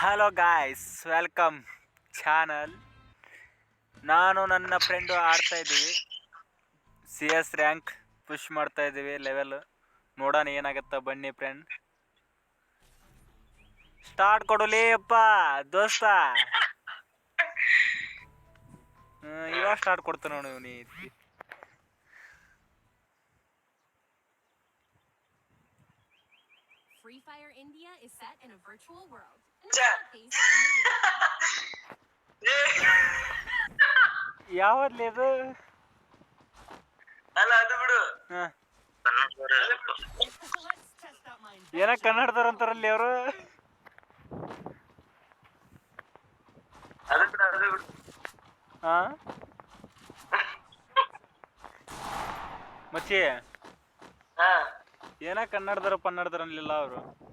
Hello guys welcome channel ನಾನು ನನ್ನ friend ಆಡ್ತಾ ಇದ್ದೀವಿ. ಸಿ ಎಸ್ ರ್ಯಾಂಕ್ ಪುಷ್ ಮಾಡ್ತಾ ಇದ್ದೀವಿ ಲೆವೆಲ್ ನೋಡೋಣ ಏನಾಗತ್ತ ಬನ್ನಿ ಫ್ರೆಂಡ್ ಸ್ಟಾರ್ಟ್ ಕೊಡಲಿ ಅಪ್ಪ, ದೋಸ್ತ. ಇವಾಗ ಸ್ಟಾರ್ಟ್ ಕೊಡ್ತಾನೆ ನೋಡಿ ಇವನಿ Free Fire India is set in a virtual world. ಯಾವದ್ಲಿ ಅದು ಅಲ್ಲ ಅದು ಬಿಡು. ಹಾ. ಏನ ಕನ್ನಡದವ್ರು ಅಂತಾರಲ್ಲಿ ಅವರು. ಅದು ಬಿಡು ಹಾ? ಮಚ್ಚಿ ಹಾ. ಏನ ಕನ್ನಡದವ್ರ ಪನ್ನಡದವ್ರ ಅನ್ಲಿಲ್ಲ ಅವರು.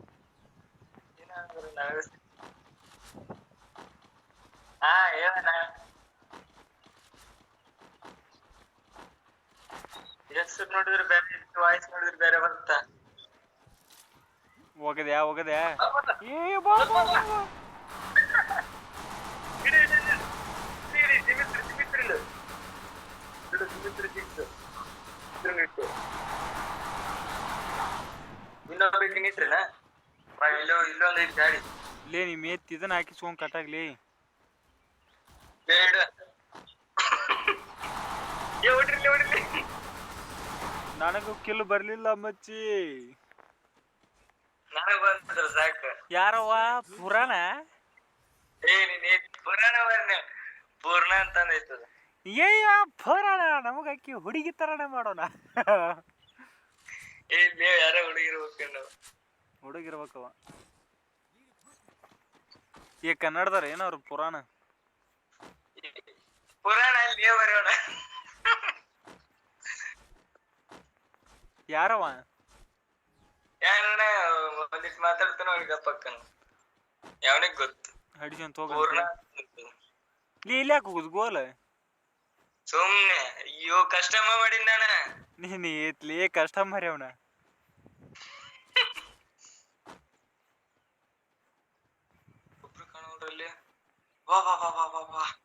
ಹಾ ಹೇಳಣ್ಣ ಹೆಸರು ನೋಡಿದ್ರೆ ಬೇರೆ ವಾಯ್ಸ್ ನೋಡಿದ್ರೆ ಬೇರೆ ಬರುತ್ತ ಹೋಗದ್ಯಾ ಹೋಗದ್ಯಾ ಏ ಬಾ ಬಾ, ಬಾ, ಬಾ. ಇಡು, ಇಡು, ಇಡು. ಇಡು, ದಿಮಿತ್ರಿ, ದಿಮಿತ್ರಿ ಇಡು. ಇಡು, ದಿಮಿತ್ರಿ ಸಿಕ್ತು. ಇದ್ರನ್ನ ಇಟ್ಟು. ಇನ್ನೊಬ್ಬ ನಿಂತ್ರಿನ ಇಲ್ಲೋ ಇಲ್ಲೊಂದು ಐತಿ ಗಾಡಿ ಲೇ ನಿಮ್ಮ ಇದನ್ನ ಹಾಕಿಸ್ಕೊಂಡ್ ಕಟ್ಟಾಗ್ಲಿ ಬೇಡ. ಏ ಹೊಡ್ರಿ ಹೊಡ್ರಿ ನನಗೂ ಕಿಲ್ ಬರ್ಲಿಲ್ಲ ಮಚ್ಚಿ ನನಗ್ ಬಂದ್ರ ಸಾಕು. ಯಾರವ್ವ? ಪುರಾಣ? ಏ ನೀನ್ ಪುರಾಣ ವರ್ಣ ಪೂರ್ಣ ಅಂತ ಐತದ ಏಯ್ಯ ಪುರಾಣ ನಮಗ ಅಕ್ಕಿ ಹುಡುಗಿ ತರನೇ ಮಾಡೋಣ. ಏ ಲೇ ಯಾರ ಹುಡುಗಿರ್ಬೇಕು ನಾವು ಹುಡುಗಿರ್ಬೇಕವ ಈ ಕನ್ನಡದವ್ರ ಏನವ್ರು ಪುರಾಣ? ಪುರಾಣ ಅಲ್ಲಿ ಬರೆಯೋಣ ಯಾರವ ಯಾರಣ್ಣ ಒಂದಿಟ್ ಮಾತಾಡ್ತಾನ ಅವ್ನಿಗೆ ಪಕ್ಕನ ಯಾವನಿಗೆ ಗೊತ್ತು ಹಡಿಸಂತ ಪೂರ್ಣ ಹೋಗ ಲೇ ಇಲ್ಲಿ ಯಾಕೆ ಹೋಗುದು ಗೋಲ ಸುಮ್ನೆ ಅಯ್ಯೋ ಕಷ್ಟಮ ಮಾಡಿದ್ ನಾನ ನೀನ್ ಏತ್ಲಿ ಕಸ್ಟಮರ್ ಅವನ ಒಬ್ರು ಕಾಣೋದ್ರಲ್ಲಿ ವಾ ವಾ ವಾ ವಾ ವಾ ವಾ ಅಲ್ಲೇ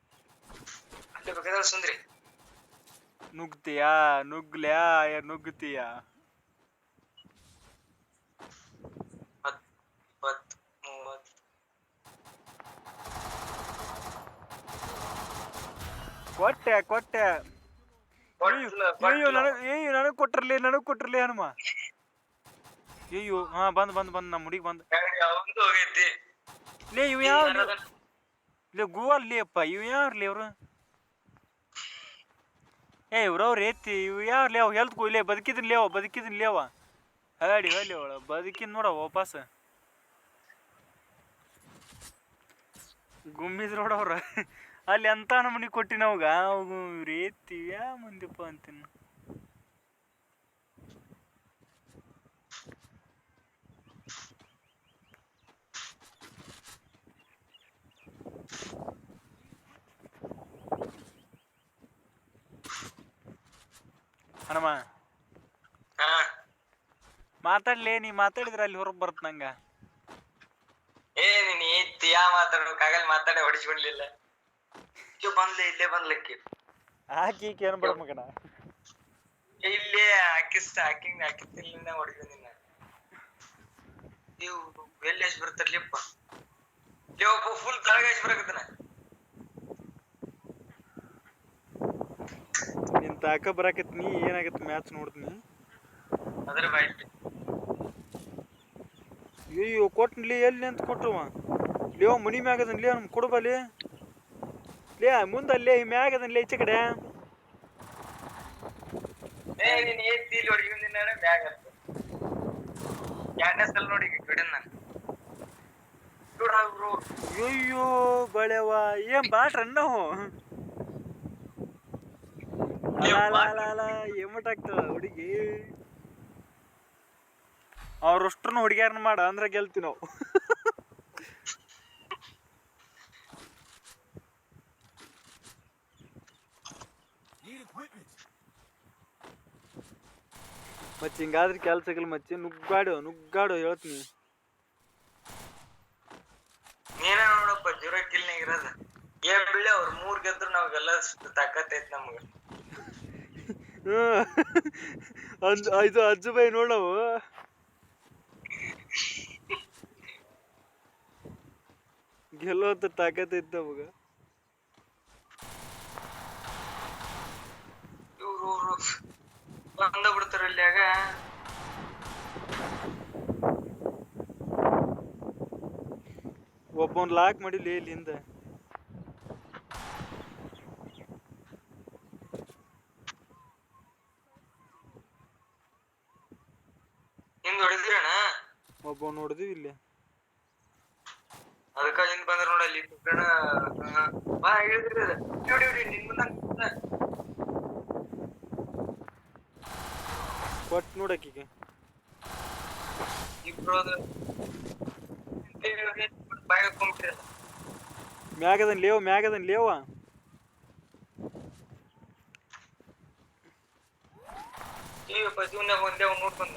ಬೇಕಾದ್ರೆ ಸುಂದ್ರಿ. ನುಗ್ತೀಯಾ ನುಗ್ಲ್ಯಾ ನುಗ್ತೀಯಾ? ಕೊಟ್ಟೆ ಕೊಟ್ಟೆ. ಅಯ್ಯೋ ನನಗೆ ಅಯ್ಯೋ ನನಗ್ ಕೊಟ್ರಲಿ ನನಗ್ ಕೊಟ್ರಲಿ ಹನುಮ. ಅಯ್ಯೋ ಹಾ ಬಂದ್ ಬಂದ್ ಬಂದ್ ನಮ್ಮ ಹುಡುಗಿ ಬಂದ್. ಲೇ ಇವ್ ಯಾವ ಲೇ ಗೋವಾ ಲೇ ಅಪ್ಪ ಇವ್ ಯಾರ್ಲಿ ಅವ್ರು? ಏ, ಇವ್ರವ್ರು ಎತ್ತಿ, ಇವ್ ಯಾರು ಲೇವ್? ಹೆಲ್ತ್ ಲೇ ಬದುಕಿದ್ರಿ ಲೇವ ಬದುಕಿದ್ರಿ ಲೇವ. ಹೇಳಿ ಹೇಳಿ ಅವಳ ಬದುಕಿದ್ ನೋಡ ವಾಪಸ್. ಗುಮ್ಮಿದ್ರು ನೋಡವ್ರ ಅಲ್ಲಿ ಎಂತ ನಮ್ಮನಿ ಕೊಟ್ಟಿ ಅವಾಗ. ಅವಾಗ ಇವ್ರು ಯಾ ಮಂದಿಪ್ಪ ಅಂತೀನಿ. ಹನುಮ. ಮಾತಾಡ್ಲೇ ನೀ ಮಾತಾಡಿದ್ರೆ ಅಲ್ಲಿ ಹೊರಗೆ ಬರುತ್ತೆ ನಂಗ. ಏ ನೀನ್ ಯಾ ಮಾತಾಡ್ಬೇಕು ಆಗಲ್ಲ ಮಾತಾಡಿ ಹೊಡಿಸ್ಕೊಂಡ್ಲಿಲ್ಲ ಇವ್ ಬಂದ್ಲೆ ಇಲ್ಲೇ ಬಂದ್ಲಕ್ಕೆ ಹಾಕಿ ಈಕಿ ಏನ್ ಬಿಡ ಮಗನ? ಇಲ್ಲೇ ಹಾಕಿಸ್ ಹಾಕಿಂಗ್ ಹಾಕಿಸ್ತಿಲ್ಲ ಹೊಡಿದ್ವಿ ನಿನ್ನ. ಇವ್ ಎಲ್ಲಿ ಎಷ್ಟು ಬರ್ತಾರ್ಲಿಪ್ಪ ಲೇ ಒಬ್ಬ ಫುಲ್ ತಳಗ ಎಷ್ಟು ಬರಕತ್ತನ? ತಾಕ ಬರಾಕತ್ ನೀ ಏನಾಗತ್ತೆ ಮ್ಯಾಚ್ ನೋಡ್ತೀನಿ. ಅದ್ರ ಬಾಯ್ಲಿ ಅಯ್ಯೋ ಕೊಟ್ಲಿ ಎಲ್ಲಿ ಅಂತ ಕೊಟ್ಟವ ಲೇ ಮನಿ ಮ್ಯಾಗದನ್ ಲೇ ನಮ್ಗೆ ಕೊಡಬಲ್ಲಿ ಲೇ. ಮುಂದೆ ಅಲ್ಲೇ ಮ್ಯಾಗದನ್ ಲೇ ಈಚೆ ಕಡೆ. ಅಯ್ಯೋ ಬಳೆವಾ ಏನ್ ಬಾಟ್ರ ನಾವು ಏಮಟಾಗ್ತದ ಹುಡುಗಿ. ಅವ್ರಷ್ಟ್ರನ್ನ ಹುಡುಗಿಯಾರನ್ನ ಮಾಡ ಅಂದ್ರೆ ಗೆಲ್ತಿ ನಾವು. ಮಚ್ಚಿ ಹಿಂಗಾದ್ರೆ ಕೆಲ್ಸಗಳು ಮತ್ತೆ ನುಗ್ಗಾಡು ನುಗ್ಗಾಡು ಹೇಳ್ತೀನಿ. ನೀನ ಇರೋದ. ಏನ್ ಬಿಳಿ ಅವ್ರ ಮೂರ್ ಗೆದ್ರು ನಾವ್ಗೆಲ್ಲ ತಾಕತ್ ಐತ್ ನಮ್ಗ. ಅಂಜ್, ಇದು ಅಜ್ಜು ಬೈ ನೋಡವು? ಗೆಲ್ಲುವಂತ ತಾಕತ್ ಇತ್ತು ನಮಗ. ಬಂದ ಬಿಡ್ತಾರ ಅಲ್ಲಿಯಾಗ ಒಬ್ಬನ್ ಲಾಕ್ ಮಾಡಿಲಿ ಇಲ್ಲಿಂದ ಹಿಂದ್ ಹೊಡಿದ್ರಣ ನೋಡಿದ್ವಿ ಇಲ್ಲಿ. ಅದಕ್ಕ ಹಿಂದ್ ಬಂದ್ರ ನೋಡ ಅಲ್ಲಿ ಕುಕ್ಕಣ ಬಾ ಇಳಿದ್ರಿ ಅದ. ನೋಡಿ ನೋಡಿ ನಿನ್ ಮುಂದ ಕೊಟ್ ನೋಡಕ್ಕೀಗ ಇಬ್ರು ಅದ ಬಾಯ ಹಾಕೊಂಡ್ಬಿಟ್ಟಿರಲ್ಲ ಮ್ಯಾಗದನ್ ಲೇವ್ ಮ್ಯಾಗದನ್ ಲೇವ. ಜೀವನಾಗ ಒಂದೇ ನೋಡ್ಕೊಂಡ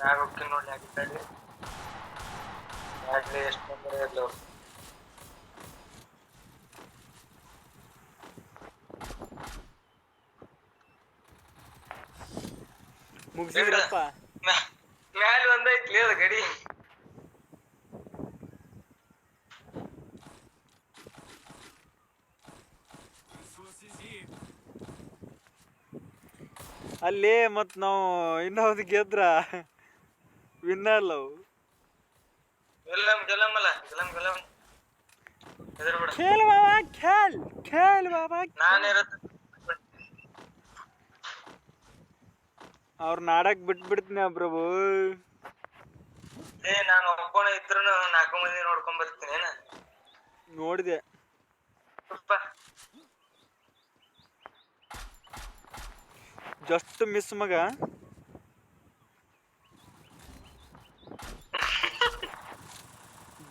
claro que no le agregaré, darle ¿eh? responder los ಮುಗಿಸಿದ್ರಪ್ಪ ಮ್ಯಾ- ಮ್ಯಾಲ್ ಒಂದೈತ್ಲಿ ಅದು ಗಡಿ. ಅಲ್ಲಿ ಮತ್ ನಾವು ಇನ್ನೊಂದು ಗೆದ್ರ. ವಿನ್ನರ್ ಅವು ಖೇಲ್ ಬಾಬಾ ಖೇಲ್ ಖೇಲ್ ಬಾಬಾ ನಾನು ಇರತ್ತ. ಅವ್ರ ನಾಡಕ್ ಬಿಟ್ಬಿಡ್ತೀನಿ ಪ್ರಭು. ಏ ನಾನು ಒಬ್ಬನ ಇದ್ರು ನಾಲ್ಕು ಮಂದಿ ನೋಡ್ಕೊಂಡ್ ಬರ್ತೀನಿ ಏನ? ನೋಡಿದೆ. ಜಸ್ಟ್ ಮಿಸ್ ಮಗ.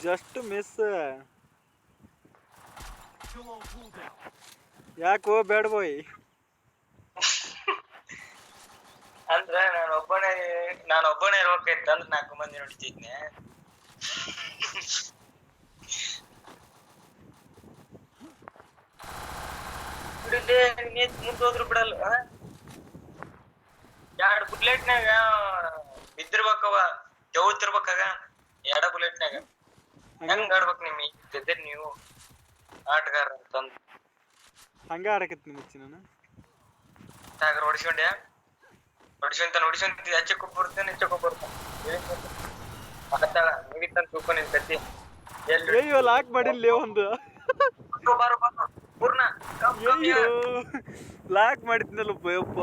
Just miss. ಯಾಕೋ ಬೇಡ ಬಾಯ್. ಅಂದ್ರ ನಾನು ಒಬ್ಬನೇ ನಾನು ಒಬ್ಬನೇ ಇರ್ಬೇಕಾಯ್ತು ಅಂದ್ರೆ ನಾಲ್ಕು ಮಂದಿ ನೋಡ್ತಿದ್ನೆ. ಮುಂದೋದ್ರು ಬಿಡಲ್ಲ ಎರಡು ಬುಲೆಟ್ನಾಗ ಬಿದ್ದಿರ್ಬೇಕವ ಚೌತಿರ್ಬೇಕಾಗ ಎರಡ ಬುಲೆಟ್ನಾಗ ಹೆಂಗ್ ಆಡ್ಬೇಕು ನಿಮ್ ಗೆದ್ದಿರ್ ನೀವು ಆಟಗಾರ ಅಂತಂದ್. ಹಂಗ ಆಡಕತ್ತೀನಿ ಮುಚ್ಚಿ ನಾನು. ಸಾಗರ ಹೊಡಿಸ್ಕೊಂಡ್ಯಾ ಹೊಡಿಸ್ಕೊಂತ ಹೊಡಿಸಂತ ಹೆಚ್ಚಕ್ಕೆ ಬರ್ತೇನೆ ಹೆಚ್ಚಕ್ಕೆ ಬರ್ತಾನೆ ಆಗತ್ತಾಳ ಮುಗಿತಂತ ತೂಕ ನಿನ್ ಕತ್ತಿ ಅಯ್ಯೋ ಲಾಕ್ ಮಾಡಿಲ್ಲ ಒಂದು. ಬಾರು ಬಾರು. ಪೂರ್ಣ. ಅಯ್ಯೋ ಲಾಕ್ ಮಾಡಿದ್ನಲ್ಲ ಯಪ್ಪ.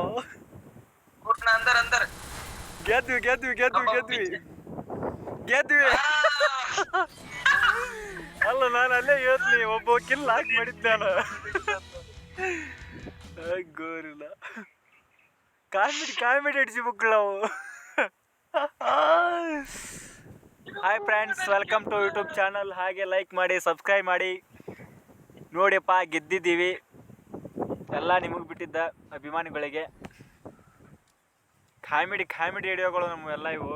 ಪೂರ್ಣ ಅಂದರ್ ಅಂದರ್. ಗೆದ್ವಿ ಗೆದ್ವಿ ಗೆದ್ವಿ ಗೆದ್ವಿ ಗೆದ್ವಿ ಅಲ್ಲ ನಾನು ಅಲ್ಲೇ ಹೇಳ್ತೀನಿ ಒಬ್ಬ ಕಿಲ್ ಲಾಕ್ ಮಾಡಿದ್ದೆ ನಾನು. ಗೋರಿಲ್ಲ. ಕಾಮಿಡಿ ಕಾಮಿಡಿ ಅಡಿಸಿ ಮಕ್ಕಳು ನಾವು hi friends welcome to YouTube channel ಹಾಗೆ ಲೈಕ್ ಮಾಡಿ ಸಬ್ಸ್ಕ್ರೈಬ್ ಮಾಡಿ. ನೋಡಿಯಪ್ಪ, ಗೆದ್ದಿದ್ದೀವಿ. ಎಲ್ಲ ನಿಮಗೆ ಬಿಟ್ಟಿದ್ದ ಅಭಿಮಾನಿಗಳಿಗೆ. ಕಾಮಿಡಿ ಕಾಮಿಡಿ ವಿಡಿಯೋಗಳು ನಮ್ಮೆಲ್ಲ ಇವು.